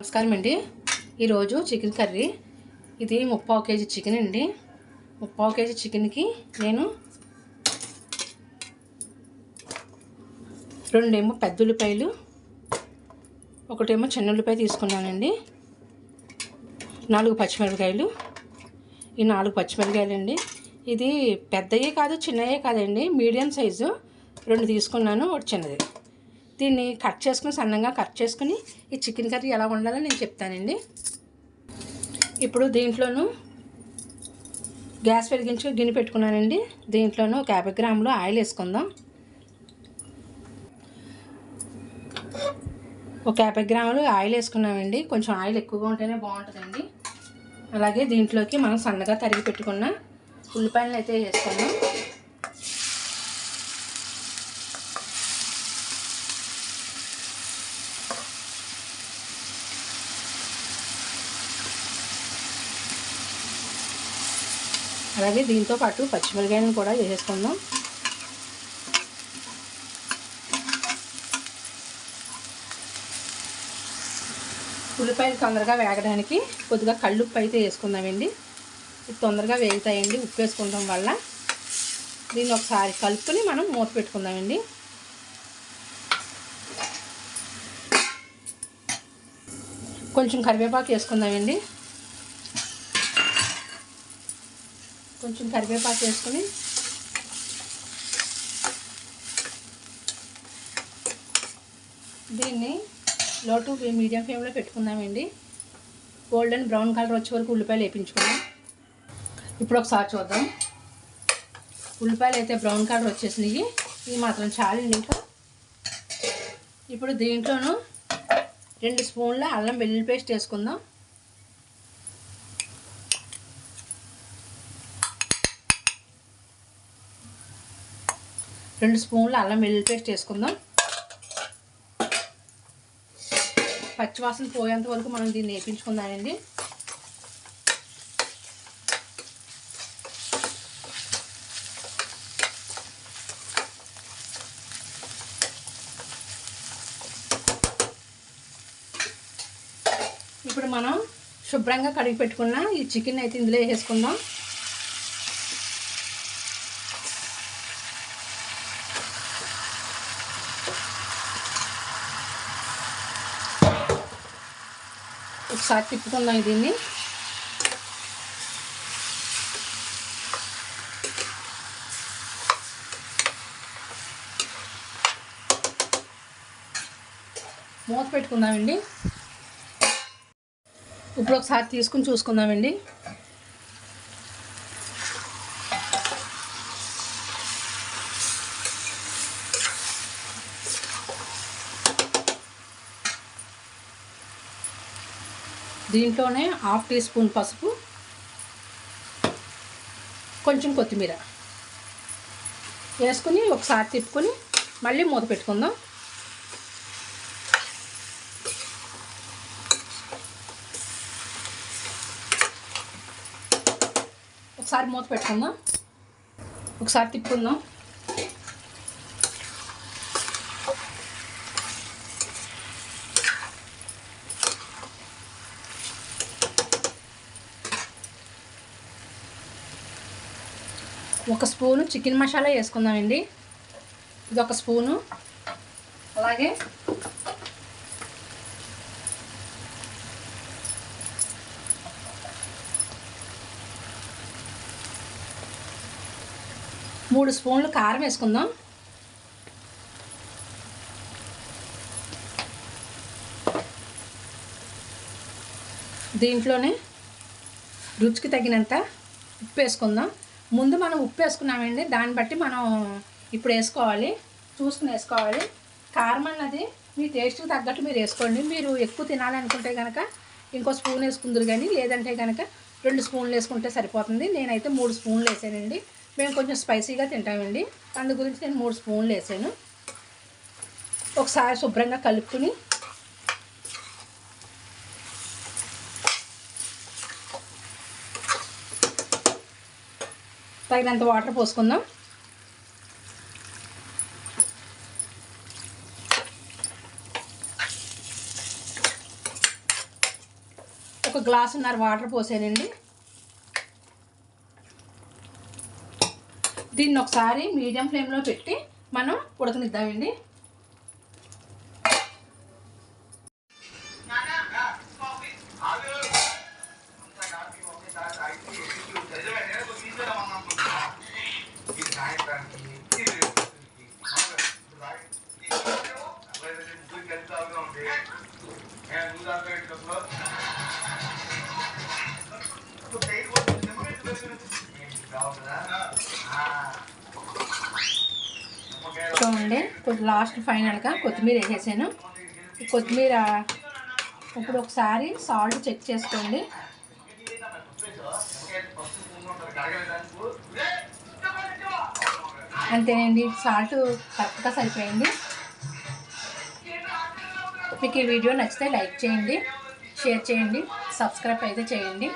నమస్కారం అండి. ఈరోజు చికెన్ కర్రీ. ఇది ముప్పావు కేజీ చికెన్ అండి. ముప్పావు కేజీ చికెన్కి నేను రెండేమో పెద్ద ఉల్లిపాయలు ఒకటేమో చిన్న ఉల్లిపాయ తీసుకున్నానండి. నాలుగు పచ్చిమిరపకాయలు. ఈ నాలుగు పచ్చిమిరపకాయలు అండి. ఇది పెద్దయే కాదు చిన్నయే కాదండి. Medium size. రెండు తీసుకున్నాను ఒకటి చిన్నది. దీన్ని కట్ చేసుకుని సన్నగా కట్ చేసుకుని ఈ చికెన్ కర్రీ ఎలా వండాలో నేను చెప్తానండి. ఇప్పుడు దీంట్లోనూ గ్యాస్ వెలిగించి గిన్నె పెట్టుకున్నానండి. దీంట్లోనూ ఒక యాభై గ్రాములు ఆయిల్ వేసుకుందాం. ఒక యాభై గ్రాములు ఆయిల్ వేసుకున్నామండి. కొంచెం ఆయిల్ ఎక్కువగా ఉంటేనే బాగుంటుందండి. అలాగే దీంట్లోకి మనం సన్నగా తరిగి పెట్టుకున్న ఉల్లిపాయలు అయితే వేసుకుందాం. అలాగే దీంతో పాటు పచ్చిమిరకాయలను కూడా వేసేసుకుందాం ఉల్లిపాయలు తొందరగా వేగడానికి కొద్దిగా కళ్ళుప్పు అయితే వేసుకుందామండి. ఇది తొందరగా వేగుతాయండి ఉప్పు వేసుకుంటాం వల్ల. దీన్ని ఒకసారి కలుపుకొని మనం మూత పెట్టుకుందామండి. కొంచెం కరివేపాకు వేసుకుందామండి. కొంచెం కరివేపాకు వేసుకొని దీన్ని లో టు మీడియం ఫ్లేమ్లో పెట్టుకుందామండి. గోల్డెన్ బ్రౌన్ కలర్ వచ్చే వరకు ఉల్లిపాయలు వేపించుకుందాం. ఇప్పుడు ఒకసారి చూద్దాం. ఉల్లిపాయలు అయితే బ్రౌన్ కలర్ వచ్చేసినాయి. ఇది మాత్రం చాలండి ఇంకా. ఇప్పుడు దీంట్లోనూ రెండు స్పూన్ల అల్లం వెల్లుల్లి పేస్ట్ వేసుకుందాం. రెండు స్పూన్లు అల్లం వెల్లుల్లి పేస్ట్ వేసుకుందాం. పచ్చివాసన పోయేంత వరకు మనం దీన్ని వేపించుకుందామండి. ఇప్పుడు మనం శుభ్రంగా కడిగి పెట్టుకున్న ఈ చికెన్ అయితే ఇందులో వేసుకుందాం. ఒకసారి తిప్పుకుందాం దీన్ని. మూత పెట్టుకుందామండి. ఇప్పుడు ఒకసారి తీసుకుని చూసుకుందామండి. దీంట్లోనే హాఫ్ టీ స్పూన్ పసుపు కొంచెం కొత్తిమీర వేసుకుని ఒకసారి తిప్పుకొని మళ్ళీ మూత పెట్టుకుందాం. ఒకసారి మూత పెట్టుకుందాం. ఒకసారి తిప్పుకుందాం. ఒక స్పూను చికెన్ మసాలా వేసుకుందామండి. ఇది ఒక స్పూను. అలాగే మూడు స్పూన్లు కారం వేసుకుందాం. దీంట్లోనే రుచికి తగినంత ఉప్పు వేసుకుందాం. ముందు మనం ఉప్పు వేసుకున్నామండి. దాన్ని బట్టి మనం ఇప్పుడు వేసుకోవాలి. చూసుకుని వేసుకోవాలి. కారం అన్నది మీ టేస్ట్కి తగ్గట్టు మీరు వేసుకోండి. మీరు ఎక్కువ తినాలనుకుంటే కనుక ఇంకో స్పూన్ వేసుకుందరు కానీ లేదంటే కనుక రెండు స్పూన్లు వేసుకుంటే సరిపోతుంది. నేనైతే మూడు స్పూన్లు వేసానండి. మేము కొంచెం స్పైసీగా తింటామండి. అందు గురించి నేను మూడు స్పూన్లు వేసాను. ఒకసారి శుభ్రంగా కలుపుకుని తగినంత వాటర్ పోసుకుందాం. ఒక గ్లాసున్నర వాటర్ పోసానండి. దీన్ని ఒకసారి మీడియం ఫ్లేమ్లో పెట్టి మనం ఉడకనిద్దామండి. కొంచెం లాస్ట్ ఫైనల్గా కొత్తిమీర వేసేసాను. కొత్తిమీర ఇప్పుడు ఒకసారి సాల్ట్ చెక్ చేసుకోండి. అంతేనండి సాల్ట్ కరెక్ట్గా సరిపోయింది. మీకు ఈ వీడియో నచ్చితే లైక్ చేయండి షేర్ చేయండి సబ్స్క్రైబ్ అయితే చేయండి.